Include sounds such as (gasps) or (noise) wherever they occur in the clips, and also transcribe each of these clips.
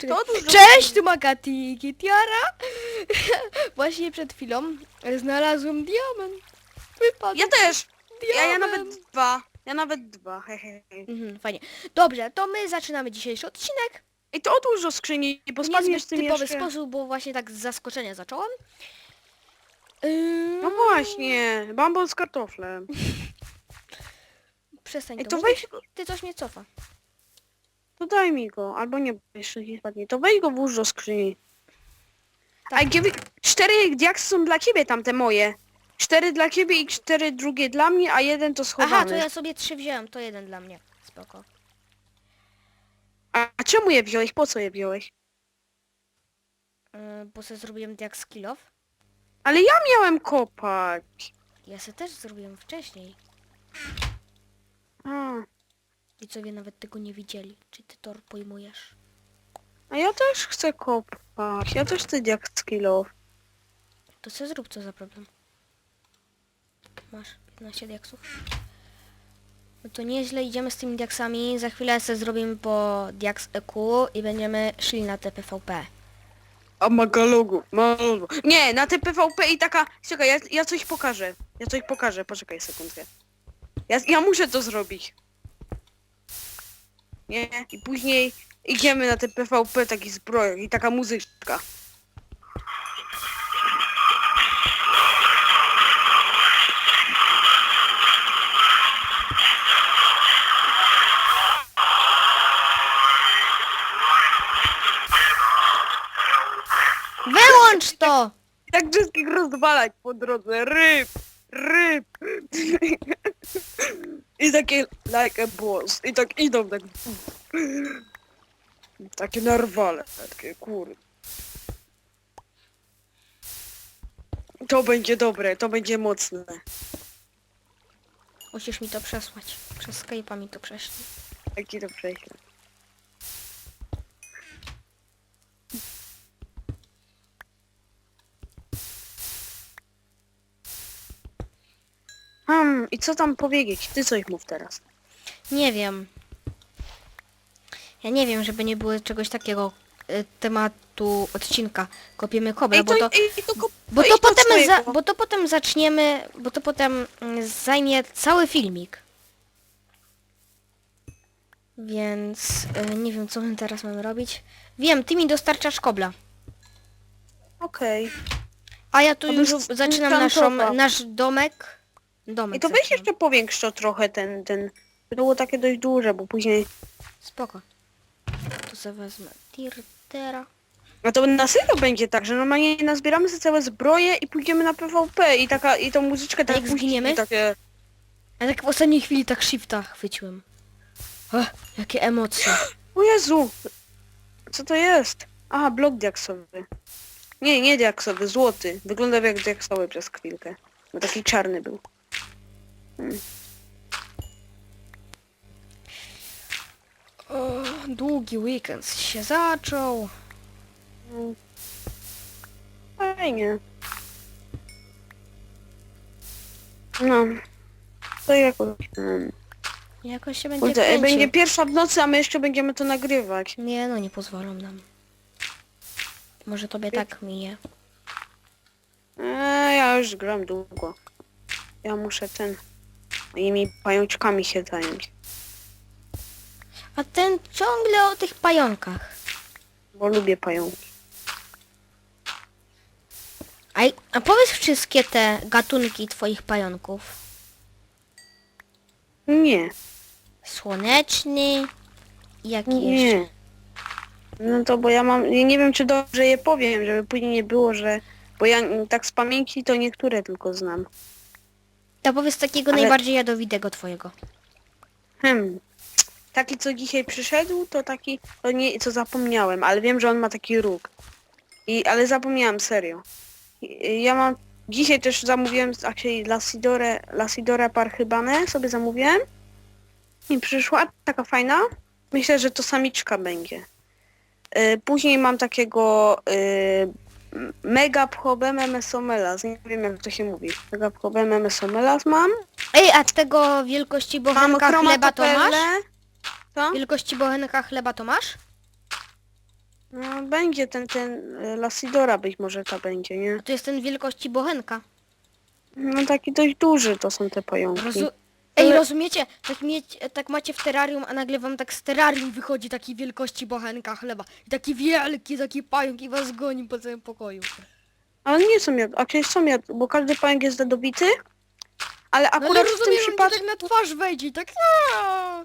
Czekaj. To dużo Cześć, tu Magatiki Tiara. (laughs) Właśnie przed chwilą znalazłem diament. Wypadł. Ja też! Ja, ja diament. nawet dwa. Ja nawet dwa, hehehe. Mhm, fajnie. Dobrze, to my zaczynamy dzisiejszy odcinek. I to otwórz do skrzyni, bo W spadniesz niezbyt tym typowy jeszcze. sposób, bo właśnie tak z zaskoczenia zacząłem. Yy, No właśnie, bambol z kartoflem. (laughs) Przestań Ej, to to weź Ty coś mnie cofa. To daj mi go, albo nie, bo jeszcze nie spadnie. To weź go włóż do skrzyni. Tak. A gdzie cztery diaksy są dla ciebie, tamte moje. Cztery dla ciebie i cztery drugie dla mnie, a jeden to schowamy. Aha, to ja sobie trzy wziąłem, to jeden dla mnie. Spoko. A, a czemu je wziąłeś? Po co je wziąłeś? Yy, bo sobie zrobiłem jak skill off. Ale ja miałem kopać. Ja sobie też zrobiłem wcześniej. A, Widzowie nawet tego nie widzieli. Czy ty to pojmujesz? a ja też chcę kopać. Ja też chcę diaks skillow. To co zrób, co za problem? Masz 15 diaksów. No to nieźle idziemy z tymi diaksami. Za chwilę sobie zrobimy po diaks EQ i będziemy szli na TPVP. A magalogu, magalogu. Nie, na te PvP i taka... Czekaj, ja, ja coś pokażę. Ja coś pokażę, poczekaj sekundkę. Ja, ja muszę to zrobić. Nie? I później idziemy na te PvP, taki zbrojek i taka muzyczka. Wyłącz to! Jak wszystkich rozwalać po drodze. Ryb, ryb. I takie like a boss. I tak idą tak. Takie narwale, takie kury. To będzie dobre, to będzie mocne. Musisz mi to przesłać. Przez Skype'a mi to prześlij. Jaki to prześlę. Hmm, i co tam powiedzieć? Ty coś mów teraz. Nie wiem. Ja nie wiem, żeby nie było czegoś takiego y, tematu odcinka. Kopiemy kobrę, Ej, bo to... ej, to, kop- Bo to, do potem za, bo to potem zaczniemy, bo to potem mm, zajmie cały filmik. Więc y, nie wiem co my teraz mamy robić. Wiem, ty mi dostarczasz kobla. Okej. A ja tu To już zaczynam naszą, nasz domek. Domek I to weź zaczynam. jeszcze powiększ to trochę ten, ten... To było takie dość duże, bo później... Spoko. Tu sobie wezmę tirtera. No to na serio będzie tak, że normalnie nazbieramy sobie całe zbroje i pójdziemy na PvP i taka, i tą muzyczkę tak jak puścić zginiemy? takie... A tak w ostatniej chwili tak shifta chwyciłem. Ach, jakie emocje. (gasps) O Jezu! Co to jest? Aha, blok diaksowy. Nie, nie diaksowy, złoty. Wyglądał jak diaksowy przez chwilkę. Bo taki czarny był. O, długi weekend się zaczął. Fajnie. No. To jakoś... Mm. Jakoś się będzie Kurde, kręcił. będzie pierwsza w nocy, a my jeszcze będziemy to nagrywać. Nie, no nie pozwolą nam. Może tobie tak minie. Eee, ja już gram długo. Ja muszę ten... Moimi pajączkami się zająć. A ten ciągle o tych pająkach. Bo lubię pająki. A, a powiedz wszystkie te gatunki twoich pająków. Nie. Słoneczny. i Jaki jeszcze? Nie. No to bo ja mam... ja Nie wiem czy dobrze je powiem, żeby później nie było, że... Bo ja mm, tak z pamięci to niektóre tylko znam. To powiedz takiego Ale- najbardziej jadowitego twojego. Hmm. Taki co dzisiaj przyszedł, to taki... To nie... co zapomniałem, ale wiem, że on ma taki róg. I... ale zapomniałem serio. I- Ja mam... Dzisiaj też zamówiłem actually Lasidore, Lasidore Parchybane sobie zamówiłem. I przyszła taka fajna. Myślę, że to samiczka będzie. Y, Później mam takiego y, Mega Probeme Mesomelas. Nie wiem jak to się mówi. Mega Probeme Mesomelas mam. Ej, a tego wielkości Mam bochenka chleba to masz? Co? Wielkości bochenka chleba to masz? No będzie ten, ten e, Lasidora być może ta będzie, nie? To jest ten wielkości bochenka. No taki dość duży to są te pająki. Rozu... Ej, Ale- rozumiecie? Tak, mieć, tak macie w terrarium, a nagle wam tak z terrarium wychodzi takiej wielkości bochenka chleba. I taki wielki, taki pająk i was goni po całym pokoju. Ale nie są jad, a przecież są jad, bo każdy pająk jest jadowity. Ale No ale akurat w tym rozumiem, on ci przypadku, tak na twarz wejdzie i tak... aaa.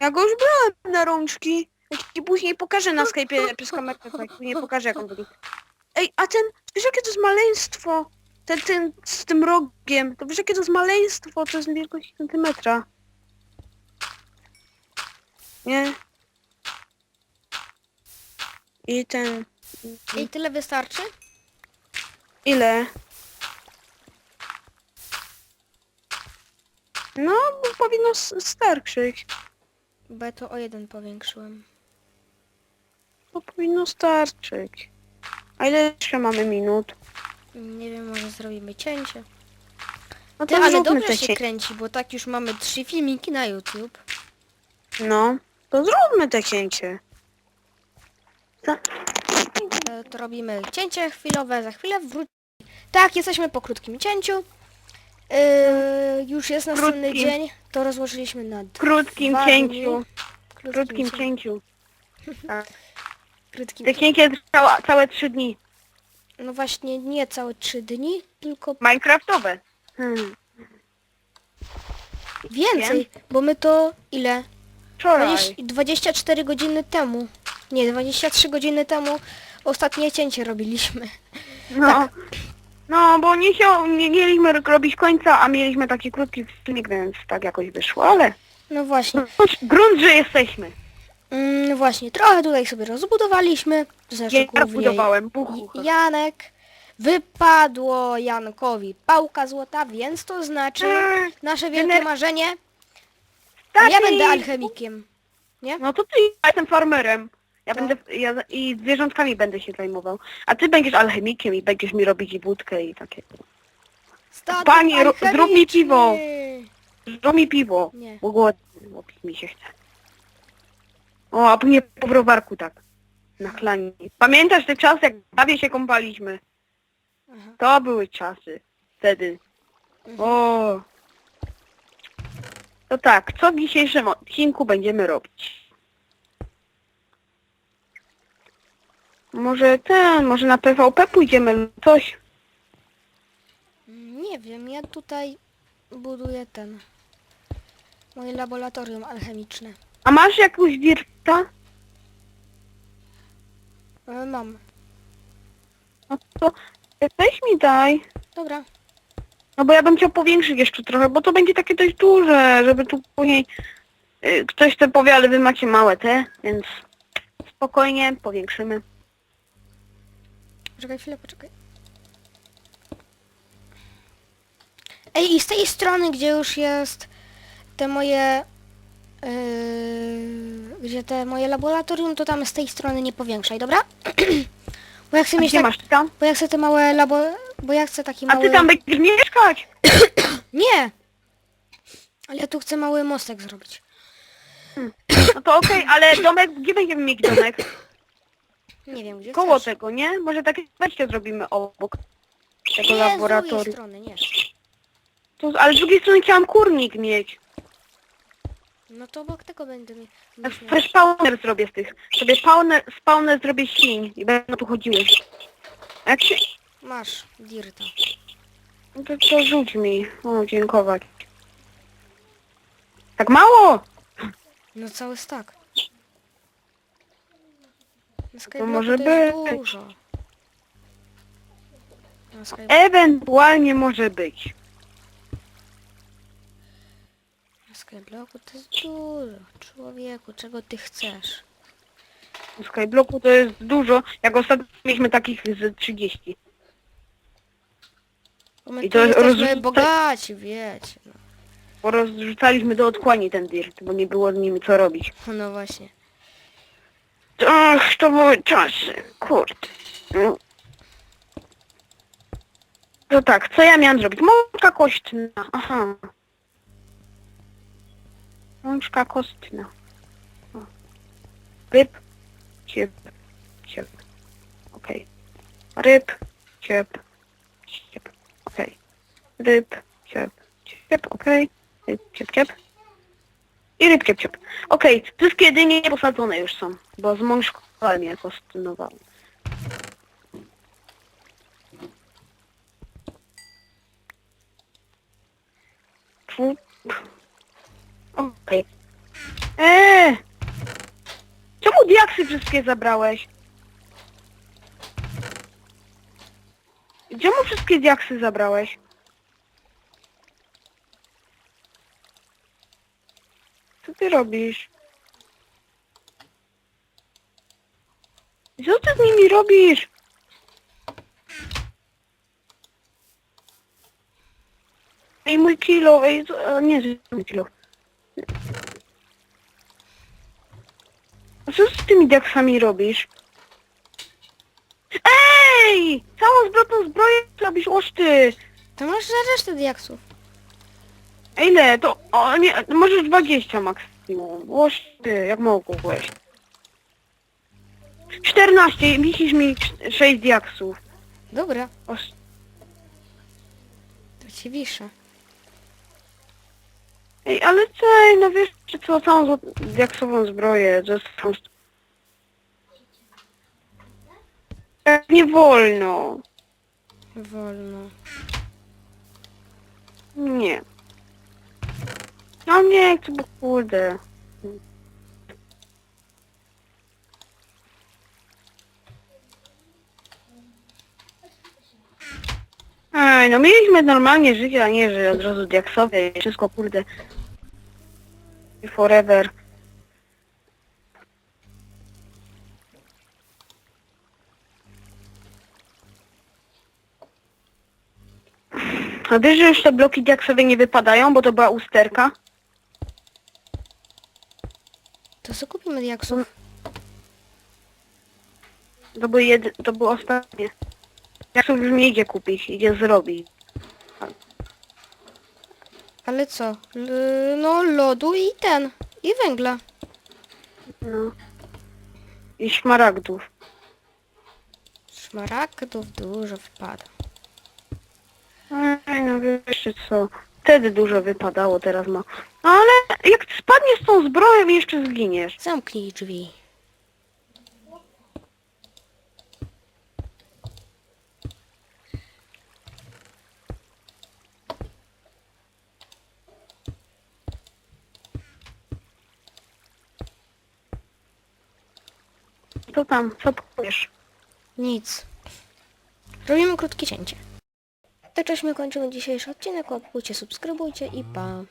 Ja go już brałem na rączki. Ja ci później pokażę na Skype'ie przez kamerkę, tak, później pokażę jak on wygląda. Ej, a ten, wiesz jakie to jest maleństwo? Ten, ten z tym rogiem, to wiesz jakie to jest maleństwo? To jest wielkość centymetra. Nie? I ten, Ej, tyle wystarczy? ile? No, bo powinno s- starczyć. Bo ja to o jeden powiększyłem. To powinno starczyć. A ile jeszcze mamy minut? Nie wiem, może zrobimy cięcie. No Ty, to ale zróbmy dobrze te się kręci, bo tak już mamy trzy filmiki na YouTube. No, to zróbmy te cięcie. Za- E, To robimy cięcie chwilowe, za chwilę wróci. Tak, jesteśmy po krótkim cięciu. E, już jest następny Krótkim. dzień. To rozłożyliśmy na d- krótkim Dwa cięciu. krótkim, Krótkim cię- cięciu. (laughs) Tak. krótkim Te cię- cięcie trwało całe trzy dni. No właśnie nie całe trzy dni, tylko Minecraftowe. Hmm. więcej, bo my to ile? Wczoraj. 20, 24 godziny temu. Nie, 23 godziny temu ostatnie cięcie robiliśmy. No. No, bo nie, się, nie mieliśmy robić końca, a mieliśmy taki krótki filmik, więc tak jakoś wyszło, ale No właśnie. grunt, grunt że jesteśmy. Mm, właśnie, trochę tutaj sobie rozbudowaliśmy. To znaczy Ja głównie budowałem, buchu. Janek. Wypadło Jankowi pałka złota, więc to znaczy Eee, nasze wielkie gener- marzenie. Ja będę alchemikiem. No to ty, ja jestem farmerem. Ja będę, ja, i zwierzątkami będę się zajmował. A ty będziesz alchemikiem i będziesz mi robić i wódkę i takie. Statek Panie, ro- zrób mi alchemiczny. piwo. Zrób mi piwo, Nie. bo głodny, bo pić mi się chce. O, a później po browarku tak. Na chlanie. Pamiętasz te czasy, jak bawię się kąpaliśmy? Aha. To były czasy. Wtedy. Mhm. O. To tak, co w dzisiejszym odcinku będziemy robić? Może ten, może na PvP pójdziemy lub coś. Nie wiem, ja tutaj buduję ten. Moje laboratorium alchemiczne. A masz jakąś wirta? E, Mam. No to weź mi daj. Dobra. No bo ja bym chciał powiększyć jeszcze trochę, bo to będzie takie dość duże, żeby tu później y, ktoś te powie, ale wy macie małe te, więc spokojnie powiększymy. Poczekaj chwilę, poczekaj. Ej, i z tej strony, gdzie już jest te moje... Yy, gdzie te moje laboratorium, to tam z tej strony nie powiększaj, dobra? (clears throat) bo ja chcę A mieć gdzie tak, masz bo ja chcę te małe labo... Bo ja chcę taki A mały... ty tam będziesz mieszkać? (clears throat) Nie! Ale ja tu chcę mały mostek zrobić. No to okej, ale domek, gdzie będziemy mieć domek? (clears throat) Nie wiem, gdzie Koło chcesz. tego, nie? Może takie wejście zrobimy obok tego Nie, z drugiej laboratorium. strony, nie. Ale z drugiej strony chciałam kurnik mieć. No to obok tego będę mieć. Fresh spawner zrobię z tych. Sobie spawner, spawner zrobię świń i będą tu chodziły. A Jak się... Masz, dirta. No to, to rzuć mi. O, dziękować. Tak mało? No cały stak. Skybloku może to jest być. dużo. Ewentualnie może być. Na Skybloku to jest dużo. Człowieku, czego ty chcesz? W Skyblocku to jest dużo. Jak ostatnio mieliśmy takich z 30. Bo my I tu to jesteśmy rozrzuca- bogaci, wiecie. No. Bo rozrzucaliśmy do otchłani ten dirt, bo nie było z nimi co robić. no właśnie. Ach, to były czasy. Kurde. No. To tak, co ja miałam zrobić? Mączka kośtna. Aha. Mączka kostna. Pyp. Ciep. ciep. Okej. Ryb, ciep, ciep. Okej. Ryb, ciep, ciep, okej. Ryb, ciep, ciep. I ryb, ciep, ciep. Okej, wszystkie dynie posadzone już są, bo zmążkowałem je, kostynowałem. Okej. Eee! Czemu diaksy wszystkie zabrałeś? Czemu wszystkie diaksy zabrałeś? Co ty robisz? Co ty z nimi robisz? Ej, mój kilo, ej, co- a nie, że mój kilo. A co z tymi diaksami robisz? Ej! Całą zwrotną zbroję robisz, oż ty! To masz za resztę diaksów. A ile? To, o nie, możesz 20 Oż ty, jak mogłeś? 14, wisisz mi 6 diaksów. Dobra, Oż, to ci wiszę. ej, ale co, no wiesz, czy co, całą diaksową zbroję, jest... Tak nie wolno. Wolno. Nie. No nie chcę, bo kurde. Ej, no mieliśmy normalnie życie, a nie, że od razu diaksowe i wszystko kurde. Forever. A wiesz, że już te bloki diaksowe nie wypadają, bo to była usterka? To co kupimy diaksów? To były, jedy, to były ostatnie. Diaksów już nie idzie kupić, idzie zrobić. Ale co? L- no lodu i ten. I węgla. No. I szmaragdów. Szmaragdów dużo wpada. Ej, no wiesz co. Wtedy dużo wypadało, teraz ma. No ale jak spadniesz z tą zbroją i jeszcze zginiesz. Zamknij drzwi. Co tam? Co powiesz? Nic. Robimy krótkie cięcie. My kończymy dzisiejszy odcinek. Łapkujcie, subskrybujcie i pa.